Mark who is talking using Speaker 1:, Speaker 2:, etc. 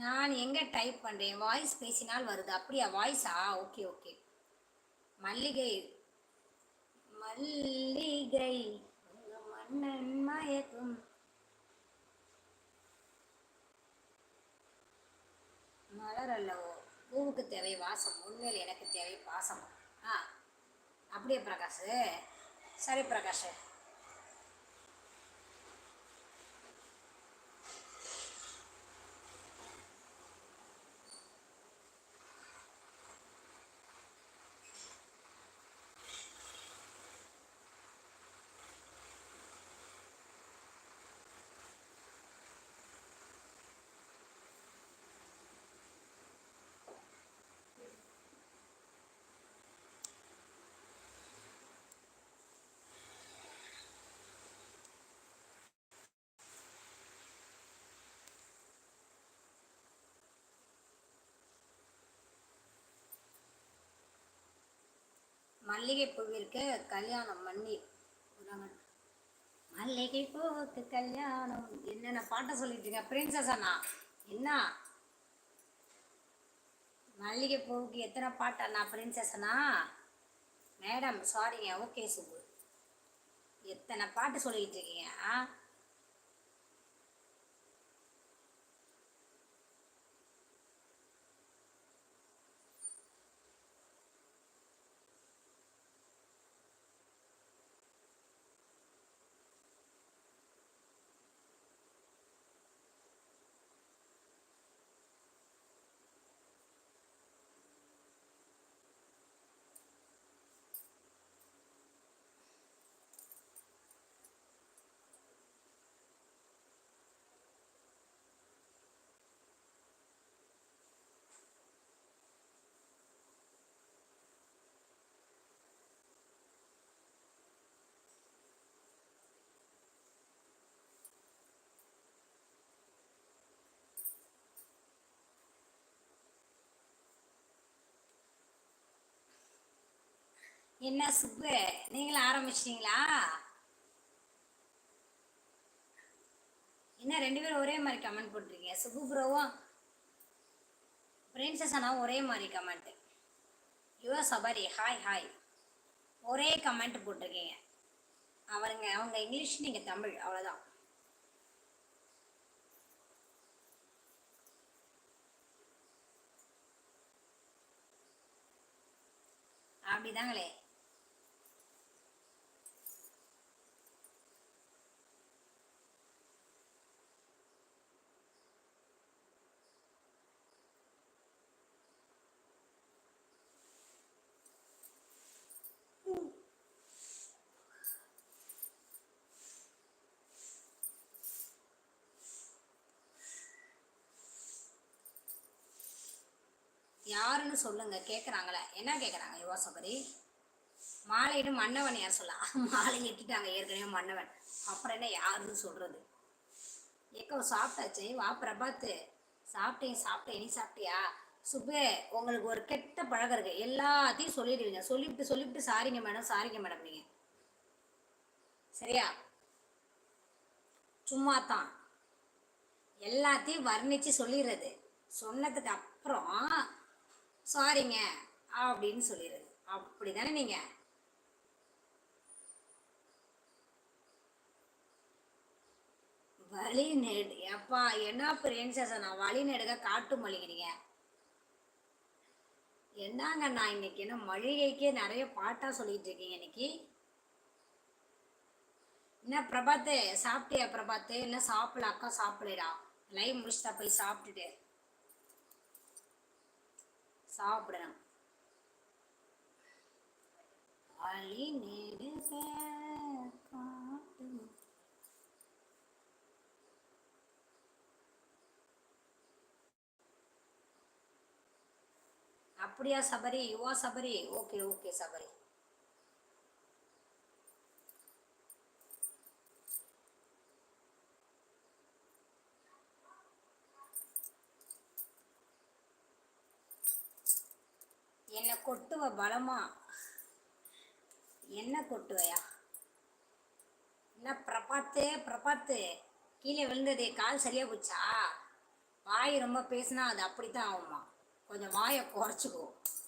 Speaker 1: நான் எங்கே டைப் பண்ணுறேன் வாய்ஸ் பேசினால் வருது. அப்படியா? வாய்ஸா ஓகே ஓகே மல்லிகை மல்லிகை மன்னன் மயக்கும். மலர் அல்லவோ? பூவுக்கு தேவை வாசம். உண்மையில் எனக்கு தேவை பாசம். ஆ. அப்படியே பிரகாஷ்? சரி பிரகாஷ். மல்லிகை பூவிற்கு கல்யாணம் பண்ணி. மல்லிகை பூவுக்கு கல்யாணம் என்னென்ன பாட்டை சொல்லிட்டு இருக்க பிரின்சஸ் அண்ணா. என்ன? மல்லிகை பூவுக்கு எத்தனை பாட்டு அண்ணா பிரின்சஸ் அண்ணா? மேடம் சாரிங்க ஓகே சுப்பு எத்தனை பாட்டு சொல்லிக்கிட்டு இருக்கீங்க? ஆ என்ன சுப்பு? நீங்களும் ஆரம்பிச்சிட்டீங்களா? என்ன ரெண்டு பேரும் ஒரே மாதிரி கமெண்ட் போட்டிருக்கீங்க? சுப்பு ப்ரோவும் பிரின்சஸ் அண்ணாவும் ஒரே மாதிரி comment Yuva Sabari hi hi ஒரே கமெண்ட் போட்டிருக்கீங்க. அவருங்க அவங்க இங்கிலீஷ் நீங்கள் தமிழ் அவ்வளோதான் அப்படிதாங்களே. யாருன்னு சொல்லுங்க. கேட்குறாங்களே என்ன கேட்குறாங்க யுவா சபரி மாலையிடும் மன்னவன் யார் சொல்ல? மாலை எட்டிட்டாங்க ஏற்கனவே மன்னவன். அப்புறம் என்ன யாருன்னு சொல்றது? ஏக்கோ சாப்பிட்டாச்சு. வா பிரபாத்து. சாப்பிட்டேன் சாப்பிட்டேன். நீ சாப்பிட்டியா? சுபே உங்களுக்கு ஒரு கெட்ட பழக்கம் இருக்கு. எல்லாத்தையும் சொல்லிடுவீங்க. சொல்லிவிட்டு சொல்லிவிட்டு சாரிங்க மேடம் சாரிங்க மேடம் நீங்க. சரியா? சும்மா தான் எல்லாத்தையும் வர்ணிச்சு சொல்லிடுறது. சொன்னதுக்கு அப்புறம் சாரிங்க அப்படின்னு சொல்லிடுது அப்படி தானே நீங்க? வழி நெடு எப்பா என்ன பிரின்சஸ் நான் வழி நெடுக காட்டு மளிகிறீங்க என்னங்க நான் இன்னைக்கு என்ன மளிகைக்கே நிறைய பாட்டா சொல்லிட்டு இருக்கீங்க இன்னைக்கு? என்ன பிரபாத்து சாப்பிட்டியா பிரபாத்து? என்ன சாப்பிடல அக்கா சாப்பிடலடா? லைவ் முடிச்சுட்டா போய் சாப்பிட்டுட்டு. சாப்பிடணும் வழி நெடுக காட்டு. அப்படியா Sabari? Yuva Sabari. Okay okay Sabari. என்ன கொட்டுவ பலமா? என்ன கொட்டுவையா? என்ன பிரபாத்து பிரபாத்து. கீழே விழுந்தது கால் சரியா போச்சா? வாய் ரொம்ப பேசினா அது அப்படித்தான் ஆகுமா? கொஞ்சம் வாயை குறைச்சிக்கோ.